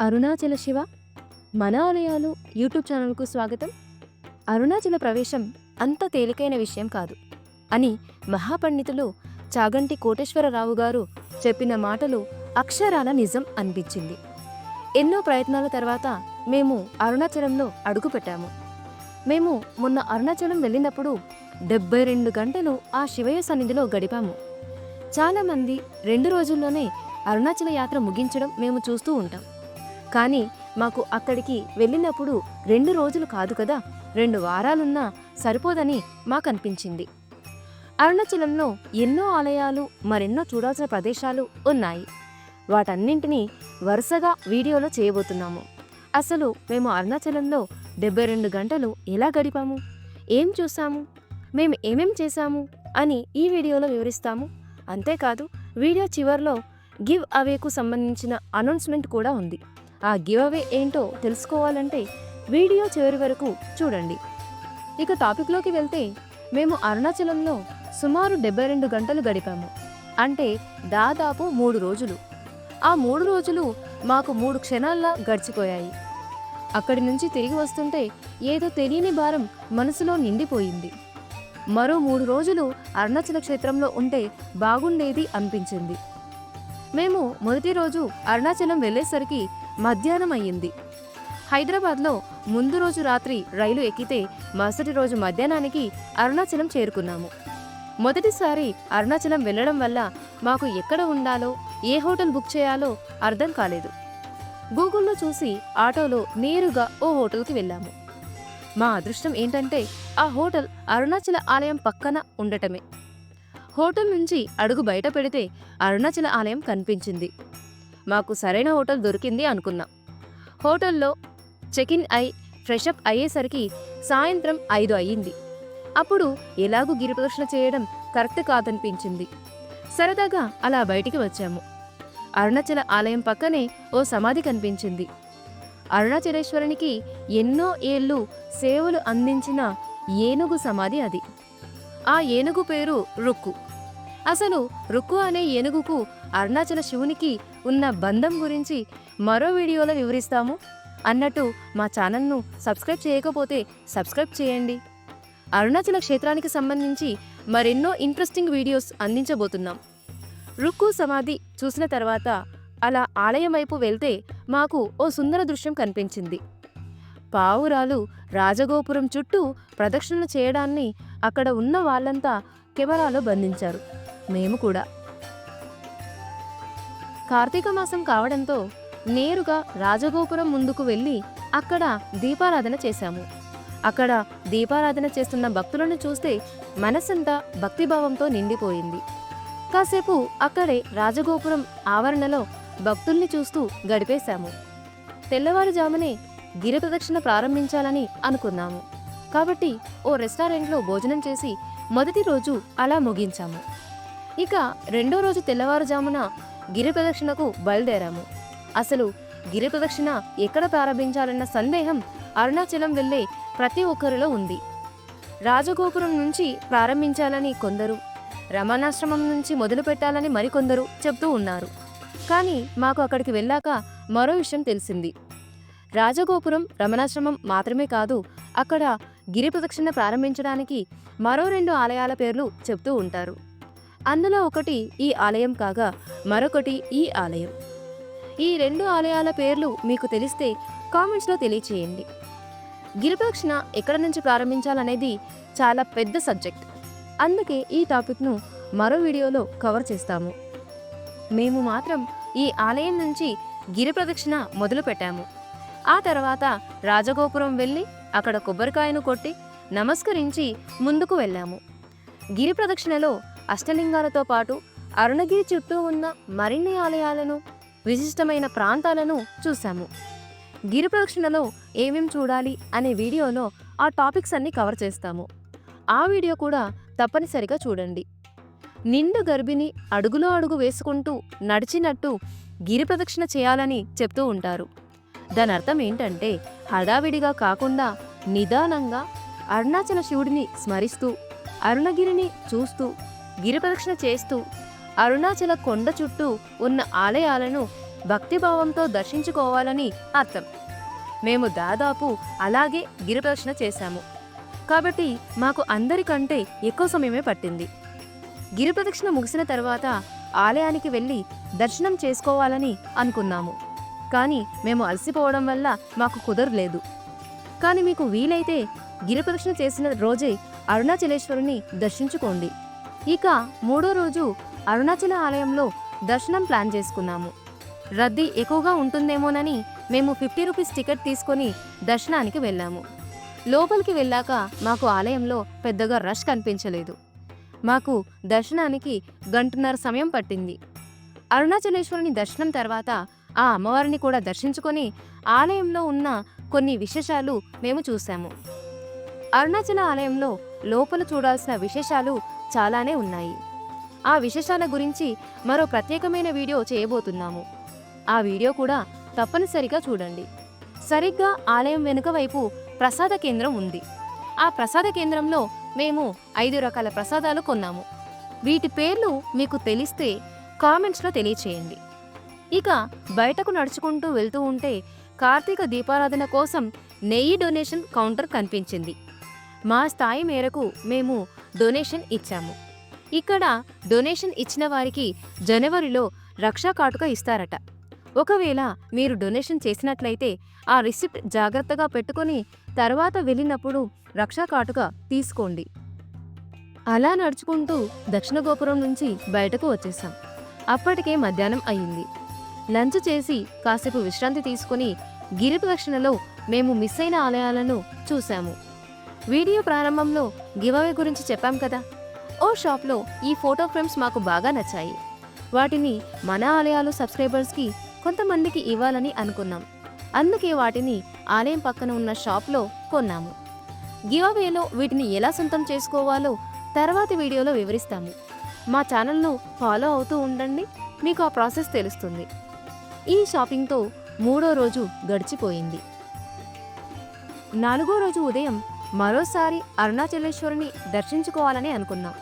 అరుణాచల శివ మన ఆలయాలు యూట్యూబ్ ఛానల్కు స్వాగతం. అరుణాచల ప్రవేశం అంత తేలికైన విషయం కాదు అని మహాపండితులు చాగంటి కోటేశ్వరరావు గారు చెప్పిన మాటలు అక్షరాల నిజం అనిపించింది. ఎన్నో ప్రయత్నాల తర్వాత మేము అరుణాచలంలో అడుగుపెట్టాము మేము మొన్న అరుణాచలం వెళ్ళినప్పుడు డెబ్బై రెండు గంటలు ఆ శివయ్య సన్నిధిలో గడిపాము. చాలామంది రెండు రోజుల్లోనే అరుణాచల యాత్ర ముగించడం మేము చూస్తూ ఉంటాం. కానీ మాకు అక్కడికి వెళ్ళినప్పుడు రెండు రోజులు కాదు కదా. రెండు వారాలున్నా సరిపోదని మాకు అనిపించింది అరుణాచలంలో ఎన్నో ఆలయాలు మరెన్నో చూడాల్సిన ప్రదేశాలు ఉన్నాయి. వాటన్నింటినీ వరుసగా వీడియోలో చేయబోతున్నాము. అసలు మేము అరుణాచలంలో డెబ్బై రెండు గంటలు ఎలా గడిపాము? ఏం చూసాము? మేము ఏమేం చేశాము? అని ఈ వీడియోలో వివరిస్తాము. అంతేకాదు వీడియో చివర్లో గివ్ అవేకు సంబంధించిన అనౌన్స్మెంట్ కూడా ఉంది. ఆ గివ్ అవే ఏంటో తెలుసుకోవాలంటే వీడియో చివరి వరకు చూడండి. ఇక టాపిక్లోకి వెళ్తే మేము అరుణాచలంలో సుమారు డెబ్బై రెండు గంటలు గడిపాము. అంటే దాదాపు మూడు రోజులు. ఆ మూడు రోజులు మాకు మూడు క్షణాల్లా గడిచిపోయాయి. అక్కడి నుంచి తిరిగి వస్తుంటే ఏదో తెలియని భారం మనసులో నిండిపోయింది. మరో మూడు రోజులు అరుణాచల క్షేత్రంలో ఉంటే బాగుండేది అనిపించింది. మేము మొదటి రోజు అరుణాచలం వెళ్ళేసరికి మధ్యాహ్నం అయ్యింది హైదరాబాద్లో ముందు రోజు రాత్రి రైలు ఎక్కితే మరుసటి రోజు మధ్యాహ్నానికి అరుణాచలం చేరుకున్నాము. మొదటిసారి అరుణాచలం వెళ్ళడం వల్ల మాకు ఎక్కడ ఉండాలో ఏ హోటల్ బుక్ చేయాలో అర్థం కాలేదు. గూగుల్లో చూసి ఆటోలో నేరుగా ఓ హోటల్కి వెళ్ళాము. మా అదృష్టం ఏంటంటే ఆ హోటల్ అరుణాచల ఆలయం పక్కన ఉండటమే. హోటల్ నుంచి అడుగు బయట పెడితే అరుణాచల ఆలయం కనిపించింది. మాకు సరైన హోటల్ దొరికింది అనుకున్నాం. హోటల్లో చెక్ ఇన్ అయి ఫ్రెషప్ అయ్యేసరికి సాయంత్రం ఐదు అయ్యింది. అప్పుడు ఎలాగూ గిరి చేయడం కరెక్ట్ కాదనిపించింది. సరదాగా అలా బయటికి వచ్చాము. అరుణాచల ఆలయం పక్కనే ఓ సమాధి కనిపించింది. అరుణాచలేశ్వరునికి ఎన్నో ఏళ్ళు సేవలు అందించిన ఏనుగు సమాధి అది. ఆ ఏనుగు పేరు రుక్కు. అసలు రుక్కు అనే ఏనుగుకు అరుణాచల శివునికి ఉన్న బంధం గురించి మరో వీడియోలో వివరిస్తాము. అన్నట్టు మా ఛానల్ను సబ్స్క్రైబ్ చేయకపోతే సబ్స్క్రైబ్ చేయండి. అరుణాచల క్షేత్రానికి సంబంధించి మరెన్నో ఇంట్రెస్టింగ్ వీడియోస్ అందించబోతున్నాం. రుక్కు సమాధి చూసిన తర్వాత అలా ఆలయం వైపు వెళ్తే మాకు ఓ సుందర దృశ్యం కనిపించింది. పావురాలు రాజగోపురం చుట్టూ ప్రదక్షిణలు చేయడాన్ని అక్కడ ఉన్న వాళ్ళంతా కెమెరాలో బంధించారు. మేము కూడా కార్తీక మాసం కావడంతో నేరుగా రాజగోపురం ముందుకు వెళ్ళి అక్కడ దీపారాధన చేశాము. అక్కడ దీపారాధన చేస్తున్న భక్తులను చూస్తే మనసంతా భక్తిభావంతో నిండిపోయింది. కాసేపు అక్కడే రాజగోపురం ఆవరణలో భక్తుల్ని చూస్తూ గడిపేశాము. తెల్లవారుజామునే గిరి ప్రదక్షిణ ప్రారంభించాలని అనుకున్నాము. కాబట్టి ఓ రెస్టారెంట్లో భోజనం చేసి మొదటి రోజు అలా ముగించాము. ఇక రెండో రోజు తెల్లవారుజామున గిరి ప్రదక్షిణకు బయలుదేరాము. అసలు గిరి ప్రదక్షిణ ఎక్కడ ప్రారంభించాలన్న సందేహం అరుణాచలం వెళ్ళే ప్రతి ఒక్కరిలో ఉంది. రాజగోపురం నుంచి ప్రారంభించాలని కొందరు రమణాశ్రమం నుంచి మొదలు పెట్టాలని మరికొందరు చెప్తూ ఉన్నారు. కానీ మాకు అక్కడికి వెళ్ళాక మరో విషయం తెలిసింది. రాజగోపురం రమణాశ్రమం మాత్రమే కాదు అక్కడ గిరి ప్రదక్షిణ ప్రారంభించడానికి మరో రెండు ఆలయాల పేర్లు చెప్తూ ఉంటారు. అందులో ఒకటి ఈ ఆలయం కాగా మరొకటి ఈ ఆలయం. ఈ రెండు ఆలయాల పేర్లు మీకు తెలిస్తే కామెంట్స్లో తెలియచేయండి. గిరిప్రక్షణ ఎక్కడ నుంచి ప్రారంభించాలనేది చాలా పెద్ద సబ్జెక్ట్. అందుకే ఈ టాపిక్ను మరో వీడియోలో కవర్ చేస్తాము. మేము మాత్రం ఈ ఆలయం నుంచి గిరి ప్రదక్షిణ మొదలు పెట్టాము. ఆ తర్వాత రాజగోపురం వెళ్ళి అక్కడ కొబ్బరికాయను కొట్టి నమస్కరించి ముందుకు వెళ్ళాము. గిరి ప్రదక్షిణలో అష్టలింగాలతో పాటు అరుణగిరి చుట్టూ ఉన్న మరిన్ని ఆలయాలను విశిష్టమైన ప్రాంతాలను చూశాము. గిరి ప్రదక్షిణలో ఏమేం చూడాలి అనే వీడియోలో ఆ టాపిక్స్ అన్ని కవర్ చేస్తాము. ఆ వీడియో కూడా తప్పనిసరిగా చూడండి. నిండు గర్భిణి అడుగులో అడుగు వేసుకుంటూ నడిచినట్టు గిరి ప్రదక్షిణ చేయాలని చెప్తూ ఉంటారు. దాని అర్థం ఏంటంటే హడావిడిగా కాకుండా నిదానంగా అరుణాచల శివుడిని స్మరిస్తూ అరుణగిరిని చూస్తూ గిరిప్రదక్షిణ చేస్తూ అరుణాచల కొండ చుట్టూ ఉన్న ఆలయాలను భక్తిభావంతో దర్శించుకోవాలని అర్థం. మేము దాదాపు అలాగే గిరిప్రదక్షిణ చేశాము. కాబట్టి మాకు అందరికంటే ఎక్కువ సమయమే పట్టింది. గిరిప్రదక్షిణ ముగిసిన తర్వాత ఆలయానికి వెళ్ళి దర్శనం చేసుకోవాలని అనుకున్నాము. కానీ మేము అలసిపోవడం వల్ల మాకు కుదరలేదు. కానీ మీకు వీలైతే గిరిప్రదక్షిణ చేసిన రోజే అరుణాచలేశ్వరుని దర్శించుకోండి. ఇక మూడో రోజు అరుణాచల ఆలయంలో దర్శనం ప్లాన్ చేసుకున్నాము. రద్దీ ఎక్కువగా ఉంటుందేమోనని మేము ఫిఫ్టీ రూపీస్ టికెట్ తీసుకొని దర్శనానికి వెళ్ళాము. లోపలికి వెళ్ళాక మాకు ఆలయంలో పెద్దగా రష్ కనిపించలేదు. మాకు దర్శనానికి గంటన్నర సమయం పట్టింది. అరుణాచలేశ్వరుని దర్శనం తర్వాత ఆ అమ్మవారిని కూడా దర్శించుకొని ఆలయంలో ఉన్న కొన్ని విశేషాలు మేము చూసాము అరుణాచల ఆలయంలో లోపల చూడాల్సిన విశేషాలు చాలానే ఉన్నాయి. ఆ విశేషాల గురించి మరో ప్రత్యేకమైన వీడియో చేయబోతున్నాము. ఆ వీడియో కూడా తప్పనిసరిగా చూడండి. సరిగ్గా ఆలయం వెనుక వైపు ప్రసాద కేంద్రం ఉంది. ఆ ప్రసాద కేంద్రంలో మేము ఐదు రకాల ప్రసాదాలు కొన్నాము. వీటి పేర్లు మీకు తెలిస్తే కామెంట్స్లో తెలియచేయండి. ఇక బయటకు నడుచుకుంటూ వెళ్తూ ఉంటే కార్తీక దీపారాధన కోసం నెయ్యి డొనేషన్ కౌంటర్ కనిపించింది. మా స్థాయి మేరకు మేము డొనేషన్ ఇచ్చాము. ఇక్కడ డొనేషన్ ఇచ్చిన వారికి జనవరిలో రక్షా కాటుక ఇస్తారట. ఒకవేళ మీరు డొనేషన్ చేసినట్లయితే ఆ రిసిప్ట్ జాగ్రత్తగా పెట్టుకొని తర్వాత వెళ్ళినప్పుడు రక్షా కాటుక తీసుకోండి. అలా నడుచుకుంటూ దక్షిణ గోపురం నుంచి బయటకు వచ్చేసాం. అప్పటికే మధ్యాహ్నం అయింది. లంచ్ చేసి కాసేపు విశ్రాంతి తీసుకుని గిరి ప్రదక్షిణలో మేము మిస్ అయిన ఆలయాలను చూశాము. వీడియో ప్రారంభంలో గివవే గురించి చెప్పాం కదా. ఓ షాప్లో ఈ ఫోటో ఫ్రేమ్స్ మాకు బాగా నచ్చాయి. వాటిని మన ఆలయాలు సబ్స్క్రైబర్స్కి కొంతమందికి ఇవ్వాలని అనుకున్నాం. అందుకే వాటిని ఆలయం పక్కన ఉన్న షాప్లో కొన్నాము. గివవేలో వీటిని ఎలా సొంతం చేసుకోవాలో తర్వాతి వీడియోలో వివరిస్తాము. మా ఛానల్ను ఫాలో అవుతూ ఉండండి మీకు ఆ ప్రాసెస్ తెలుస్తుంది. ఈ షాపింగ్తో మూడో రోజు గడిచిపోయింది. నాలుగో రోజు ఉదయం మరోసారి అరుణాచలేశ్వరుని దర్శించుకోవాలని అనుకున్నాం.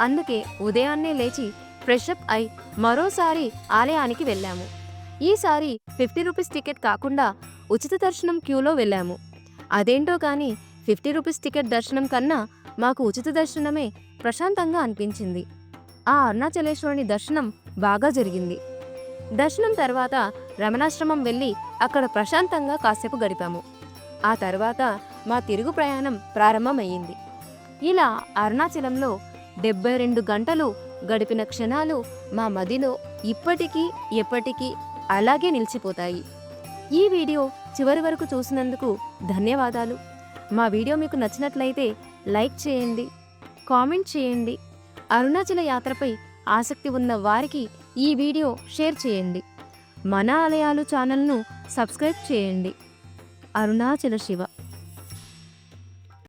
అందుకే ఉదయాన్నే లేచి ఫ్రెషప్ అయి మరోసారి ఆలయానికి వెళ్ళాము. ఈసారి ఫిఫ్టీ రూపీస్ టికెట్ కాకుండా ఉచిత దర్శనం క్యూలో వెళ్ళాము. అదేంటో కానీ ఫిఫ్టీ రూపీస్ టికెట్ దర్శనం కన్నా మాకు ఉచిత దర్శనమే ప్రశాంతంగా అనిపించింది. ఆ అరుణాచలేశ్వరుని దర్శనం బాగా జరిగింది. దర్శనం తర్వాత రమణాశ్రమం వెళ్ళి అక్కడ ప్రశాంతంగా కాసేపు గడిపాము. ఆ తర్వాత మా తిరుగు ప్రయాణం ప్రారంభమయ్యింది. ఇలా అరుణాచలంలో డెబ్బై రెండు గంటలు గడిపిన క్షణాలు మా మదిలో ఇప్పటికీ ఎప్పటికీ అలాగే నిలిచిపోతాయి. ఈ వీడియో చివరి వరకు చూసినందుకు ధన్యవాదాలు. మా వీడియో మీకు నచ్చినట్లయితే లైక్ చేయండి కామెంట్ చేయండి అరుణాచల యాత్రపై ఆసక్తి ఉన్న వారికి ఈ వీడియో షేర్ చేయండి. మన ఆలయాలు ఛానల్ను సబ్స్క్రైబ్ చేయండి. అరుణాచల శివ.